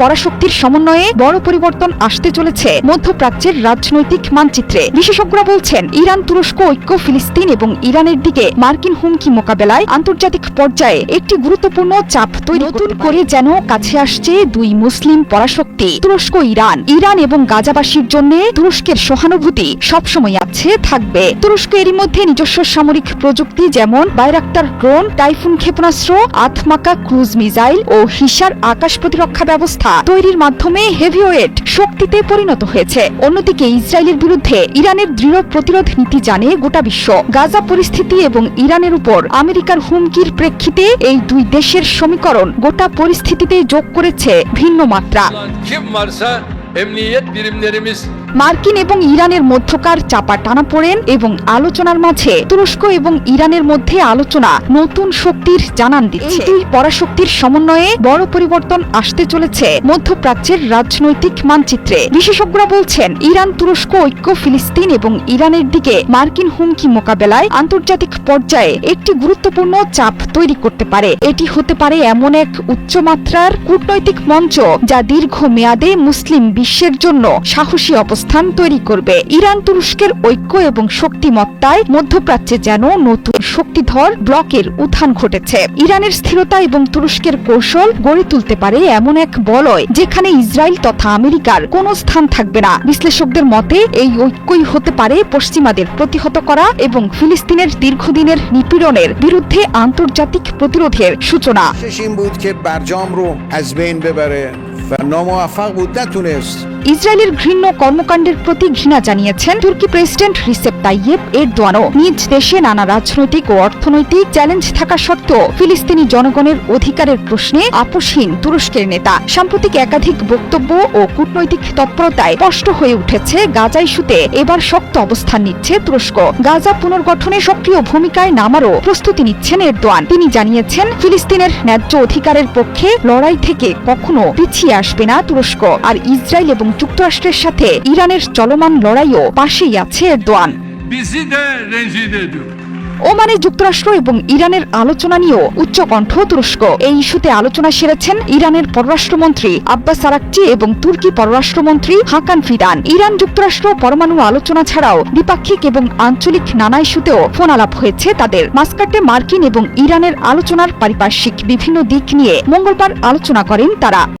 পরাশক্তির সমন্বয়ে বড় পরিবর্তন আসতে চলেছে মধ্যপ্রাচ্যের রাজনৈতিক মানচিত্রে। বিশেষজ্ঞরা বলছেন ইরান তুরস্ক ঐক্য ফিলিস্তিন এবং ইরানের দিকে মার্কিন হুমকি মোকাবেলায় আন্তর্জাতিক পর্যায়ে একটি গুরুত্বপূর্ণ চাপ তৈরি নতুন করে যেন কাছে আসছে দুই মুসলিম পরাশক্তি তুরস্ক ইরান। ইরান এবং গাজাবাসীর জন্য তুরস্কের সহানুভূতি সবসময় আছে থাকবে। তুরস্ক এরই মধ্যে নিজস্ব সামরিক প্রযুক্তি যেমন বাইরাক্তার ড্রোন টাইফুন ক্ষেপণাস্ত্র আথমাকা ক্রুজ মিসাইল ও হিসার আকাশ প্রতিরক্ষা ব্যবস্থা তৈরির মাধ্যমে হেভিওয়েট শক্তিতে পরিণত হয়েছে। অন্যদিকে ইসরায়েলের বিরুদ্ধে ইরানের দৃঢ় প্রতিরোধ নীতি জানে গোটা বিশ্ব। গাজা পরিস্থিতি এবং ইরানের উপর আমেরিকার হুমকির প্রেক্ষিতে এই দুই দেশের সমীকরণ গোটা পরিস্থিতিতে যোগ করেছে ভিন্ন মাত্রা। মার্কিন এবং ইরানের মধ্যকার চাপা টানাপোড়েন এবং আলোচনার মাঝে তুরস্ক এবং ইরানের মধ্যে আলোচনা নতুন শক্তির জানান দিচ্ছে। এই পরাশক্তির সমন্বয়ে বড় পরিবর্তন আসতে চলেছে মধ্যপ্রাচ্যের রাজনৈতিক মানচিত্রে। বিশেষজ্ঞরা বলছেন, ইরান, তুরস্ক, ঐক্য, ফিলিস্তিন এবং ইরানের দিকে মার্কিন হুমকি মোকাবেলায় আন্তর্জাতিক পর্যায়ে একটি গুরুত্বপূর্ণ চাপ তৈরি করতে পারে। এটি হতে পারে এমন এক উচ্চমাত্রার কূটনৈতিক মঞ্চ যা দীর্ঘ মেয়াদে মুসলিম বিশ্বের জন্য সাহসী অবস্থান তৈরি করবে ইরান তুরস্কের ঐক্য এবং শক্তিমত্তায় মধ্যপ্রাচ্যে যেন নতুন শক্তিধর ব্লকের উত্থান ঘটেছে ইরানের স্থিরতা এবং তুরস্কের কৌশল গড়ে তুলতে পারে এমন এক বলয় যেখানে ইসরায়েল তথা আমেরিকার কোনো স্থান থাকবে না বিশ্লেষকদের মতে এই ঐক্যই হতে পারে পশ্চিমাদের প্রতিহত করা এবং ফিলিস্তিনের দীর্ঘদিনের নিপীড়নের বিরুদ্ধে আন্তর্জাতিক প্রতিরোধের সূচনা شش این بود که برجام رو از بین ببره و ناموفق بود نتونست ইসরায়েলের ঘৃণ্য কর্মকাণ্ডের প্রতি ঘৃণা জানিয়েছেন তুর্কি প্রেসিডেন্ট রিসেপ তাইয়েব এরদোয়ানও। নিজ দেশে নানা রাজনৈতিক ও অর্থনৈতিক চ্যালেঞ্জ থাকা সত্ত্বেও ফিলিস্তিনি জনগণের অধিকারের প্রশ্নে আপোষহীন তুরস্কের নেতা। সাম্প্রতিক একাধিক বক্তব্য ও কূটনৈতিক তৎপরতায় স্পষ্ট হয়ে উঠেছে গাজা ইস্যুতে এবার শক্ত অবস্থান নিচ্ছে তুরস্ক। গাজা পুনর্গঠনে সক্রিয় ভূমিকায় নামারও প্রস্তুতি নিচ্ছেন এরদোয়ান। তিনি জানিয়েছেন, ফিলিস্তিনের ন্যায্য অধিকারের পক্ষে লড়াই থেকে কখনো পিছিয়ে আসবে না তুরস্ক। আর ইসরায়েল এবং যুক্তরাষ্ট্রের সাথে ইরানের চলমান লড়াইও পাশেই আছে এরদোয়ান. ওমানে যুক্তরাষ্ট্র এবং ইরানের আলোচনা নিয়েও উচ্চকণ্ঠ তুরস্ক। এই ইস্যুতে আলোচনা সেরেছেন ইরানের পররাষ্ট্রমন্ত্রী আব্বাস আরাকচি এবং তুর্কি পররাষ্ট্রমন্ত্রী হাকান ফিদান। ইরান যুক্তরাষ্ট্র পরমাণু আলোচনা ছাড়াও দ্বিপাক্ষিক এবং আঞ্চলিক নানা ইস্যুতেও ফোন আলাপ হয়েছে তাদের। মাস্কাটে মার্কিন এবং ইরানের আলোচনার পারিপার্শ্বিক বিভিন্ন দিক নিয়ে মঙ্গলবার আলোচনা করেন তারা।